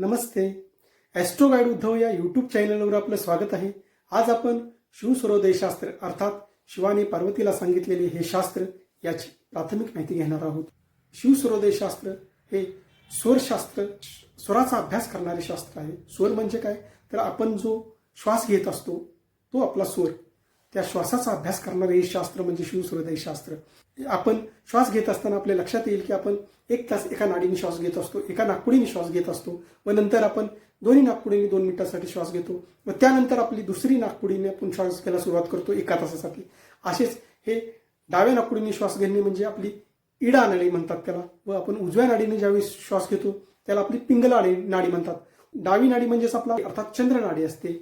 नमस्ते. Austro guide Uddhav या YouTube चॅनलवर आपलं स्वागत आहे. आज आपण शिवसूर्योदय शास्त्र अर्थात शिवाने पार्वतीला सांगितलेले हे शास्त्र याची प्राथमिक माहिती घेणार आहोत. शिवसूर्योदय शास्त्र हे स्वरशास्त्र स्वराचा अभ्यास करणारे शास्त्र आहे. स्वर म्हणजे काय? तर आपण जो श्वास घेत असतो तो आपला स्वर. त्या श्वासाचा अभ्यास करणारे हे शास्त्र म्हणजे शिवसूर्योदय शास्त्र. आपण श्वास घेत असताना आपल्या लक्षात येईल की आपण एक तास एका नाडीने श्वास घेत असतो एका नागपुडीने श्वास घेत असतो व नंतर आपण दोन्ही नागपुडीने दोन मिनिटासाठी श्वास घेतो व त्यानंतर आपली दुसरी नागपुडीने आपण श्वास घ्यायला सुरुवात करतो एका तासासाठी. असेच हे डाव्या नागपुडीने श्वास घेणे म्हणजे आपली इडा नाडी म्हणतात त्याला व आपण उजव्या नाडीने ज्यावेळी श्वास घेतो त्याला आपली पिंगला नाडी म्हणतात. डावी नाडी म्हणजेच आपला अर्थात चंद्र नाडी असते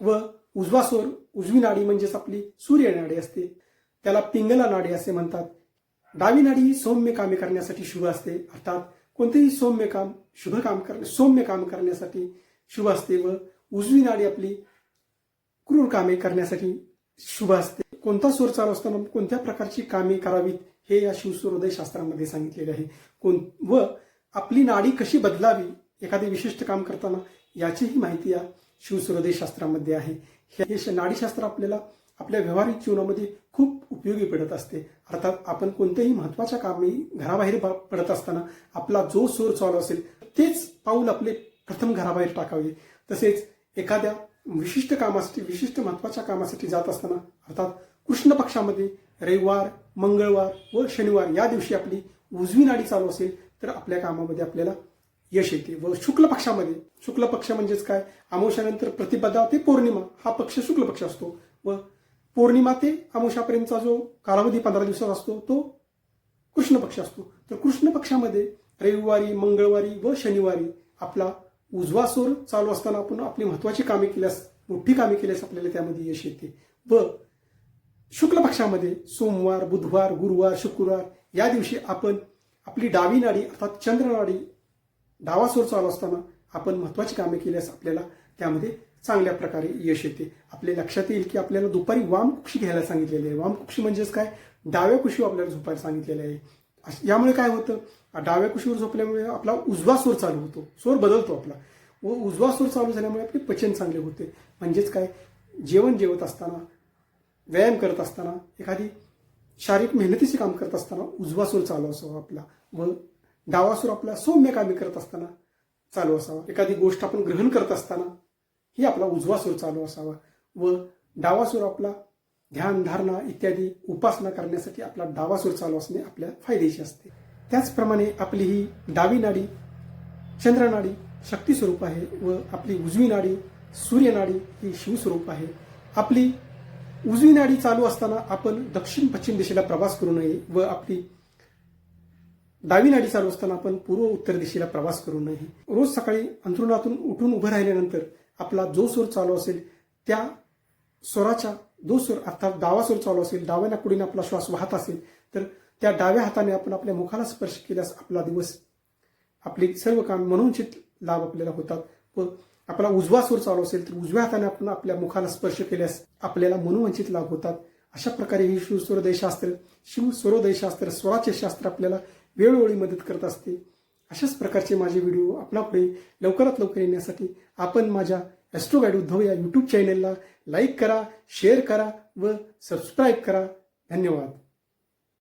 व उजवा स्वर उजवी नाडी म्हणजेच आपली सूर्य नाडी असते. त्याला पिंगला नाडी असे म्हणतात. डावी नाडी ही सौम्य कामे करण्यासाठी शुभ असते. अर्थात कोणतेही सौम्य काम शुभ काम कर सौम्य काम करण्यासाठी शुभ असते व उजवी नाडी आपली क्रूर कामे करण्यासाठी शुभ असते. कोणता स्वर चालू असताना कोणत्या प्रकारची कामे करावीत हे या शिवसूर्योदय शास्त्रामध्ये सांगितलेले आहे. कोण व आपली नाडी कशी बदलावी एखादे विशिष्ट काम करताना याचीही माहिती या शिवसूर्योदय शास्त्रामध्ये आहे. हे नाडीशास्त्र आपल्याला आपल्या व्यावहारिक जीवनामध्ये खूप उपयोगी पडत असते. अर्थात आपण कोणत्याही महत्त्वाच्या कामी घराबाहेर पडत असताना आपला जो सूर चालू असेल तेच पाऊल आपले प्रथम घराबाहेर टाकावे. तसेच एखाद्या विशिष्ट कामासाठी विशिष्ट महत्त्वाच्या कामासाठी जात असताना अर्थात कृष्ण पक्षामध्ये रविवार मंगळवार व शनिवार या दिवशी आपली उजवी नाडी चालू असेल तर आपल्या कामामध्ये आपल्याला यश येते. व शुक्ल पक्षामध्ये शुक्ल पक्ष म्हणजेच काय? अमावश्यानंतर प्रतिपदा ते पौर्णिमा. हा पक्ष शुक्ल पक्ष असतो. व पौर्णिमा ते अमावश्यापर्यंतचा जो कालावधी पंधरा दिवसाचा असतो तो कृष्ण पक्ष असतो. तर कृष्ण पक्षामध्ये रविवारी मंगळवारी व शनिवारी आपला उजवा सूर चालू असताना आपण आपली महत्वाची कामे केल्यास मोठी कामे केल्यास आपल्याला त्यामध्ये यश येते. व शुक्ल पक्षामध्ये सोमवार बुधवार गुरुवार शुक्रवार या दिवशी आपण आपली डावी नाडी अर्थात चंद्र नाडी डावा सूर चालू असताना आपण महत्वाची कामे केल्यास आपल्याला त्यामध्ये चांगल्या प्रकारे यश येते. आपले लक्षात येईल की आपल्याला दुपारी वाम कुक्षी घ्यायला सांगितलेली आहे. वाम कुक्षी म्हणजेच काय? डाव्या कुशी आपल्याला झोपायला सांगितलेले आहे. अश- यामुळे काय होतं? डाव्या कुशीवर झोपल्यामुळे आपला उजवा सूर चालू होतो. सूर बदलतो आपला. व उजवा सूर चालू झाल्यामुळे आपले पचन चांगले होते. म्हणजेच काय? जेवण जेवत असताना व्यायाम करत असताना एखादी शारीरिक मेहनतीचे काम करत असताना उजवा सूर चालू असावा आपला. व डावासूर आपला सौम्य कामे करत असताना चालू असावा. एखादी गोष्ट आपण ग्रहण करत असताना ही आपला उजवा सूर चालू असावा. व डावासूर आपला ध्यान धारणा इत्यादी उपासना करण्यासाठी आपला डावासूर चालू असणे आपल्या फायद्याची असते. त्याचप्रमाणे आपली ही डावी नाडी चंद्रनाडी शक्ती स्वरूप आहे व आपली उजवी नाडी सूर्यनाडी ही शिवस्वरूप आहे. आपली उजवी नाडी चालू असताना आपण दक्षिण पश्चिम दिशेला प्रवास करू नये व आपली डावी नाडी चालू असताना आपण पूर्व उत्तर दिशेला प्रवास करू नये. रोज सकाळी अंथरुणातून उठून उभं राहिल्यानंतर आपला जो स्वर चालू असेल त्या स्वराच्या जो स्वर अर्थात डावा स्वर चालू असेल डाव्या कुडीने आपला श्वास वाहत असेल तर त्या डाव्या हाताने आपण आपल्या मुखाला स्पर्श केल्यास आपला दिवस आपली सर्व काम मनोचित लाभ आपल्याला होतात व आपला उजवा स्वर चालू असेल तर उजव्या हाताने आपण आपल्या मुखाला स्पर्श केल्यास आपल्याला मनोवंचित लाभ होतात. अशा प्रकारे हे शिव सूर्योदय शिव सूर्योदय स्वराचे शास्त्र आपल्याला वेळोवेळी मदत करत असते. अशाच प्रकारचे माझे व्हिडिओ आपणापुढे लवकरात लवकर येण्यासाठी आपण माझ्या ॲस्ट्रो गाईड उद्धव या यूट्यूब चॅनेलला लाईक करा शेअर करा व सबस्क्राईब करा. धन्यवाद.